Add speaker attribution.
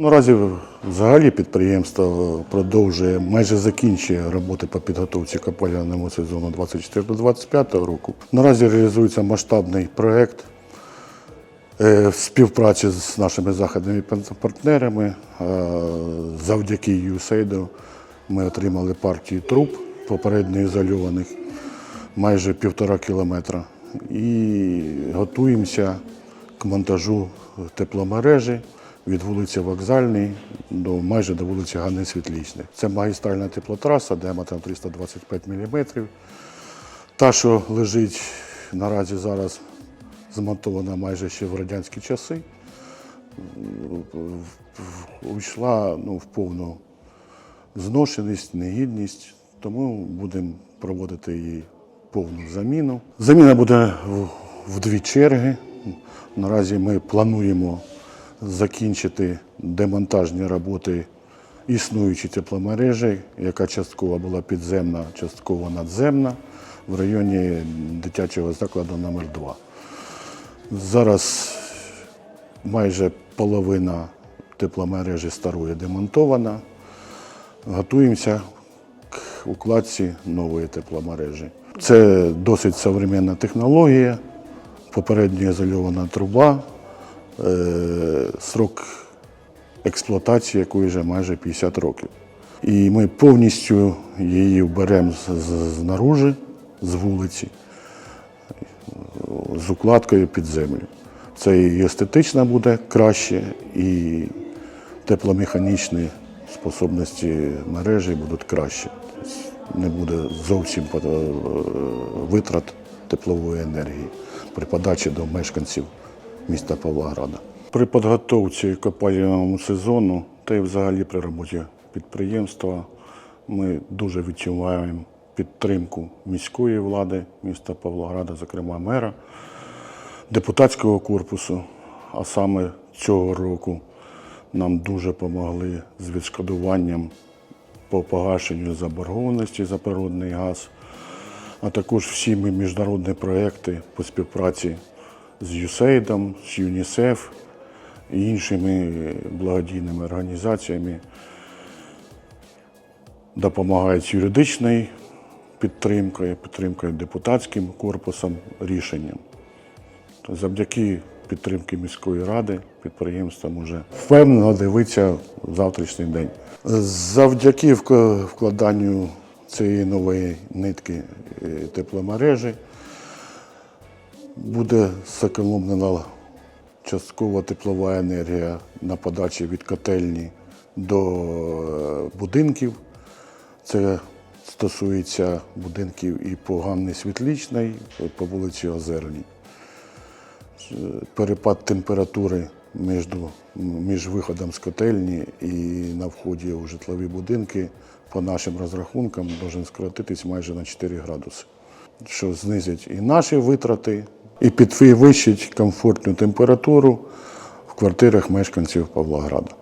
Speaker 1: Наразі взагалі підприємство продовжує майже закінчує роботи по підготовці к сезону 24-25 року. Наразі реалізується масштабний проект е, в співпраці з нашими західними партнерами. Е, Завдяки USAID ми отримали партію труб попередньо ізольованих майже півтора кілометра. І готуємося к монтажу тепломережі від вулиці Вокзальної до майже до вулиці Ганни Світлічної. Це магістральна теплотраса діаметром 325 мм. Та, що лежить наразі зараз змонтована майже ще в радянські часи, увійшла ну, в повну зношеність, негідність, тому будемо проводити її повну заміну. Заміна буде в дві черги. Наразі ми плануємо закінчити демонтажні роботи існуючої тепломережі, яка частково була підземна, частково надземна в районі дитячого закладу номер 2 Зараз майже половина тепломережі старої демонтована. Готуємося к укладці нової тепломережі. Це досить современна технологія, попередньо ізольована труба, срок експлуатації якої вже майже 50 років. І ми повністю її з- знаружи, з вулиці, з укладкою під землю. Це і естетично буде краще, і тепломеханічні способності мережі будуть. Тобто Не буде зовсім е, витрат теплової енергії при подачі до мешканців міста Павлограда. При підготовці к сезону та й взагалі при роботі підприємства ми дуже відчуваємо підтримку міської влади міста Павлограда, зокрема мера депутатського корпусу, а саме цього року нам дуже допомогли з відшкодуванням по погашенню заборгованості за природний газ, а також всі ми міжнародні проекти по співпраці з USAID, з ЮНІСЕФ і іншими благодійними організаціями допомагають юридичною підтримкою, підтримкою депутатським корпусом, рішенням. Завдяки підтримки міської ради підприємство може впевнено дивитися в завтрашній день. Завдяки вкладанню цієї нової нитки е, тепломережі буде зекономлена часткова теплова енергія на подачі від котельні до е, будинків. Це стосується будинків і по Ганни Світлічній, і по вулиці Озерній перепад температури між, між виходом з котельні і на вході у житлові будинки, по нашим розрахункам, може скоротитись майже на 4 градуси, що знизить і наші витрати, і підвищить комфортну температуру в квартирах мешканців Павлограда.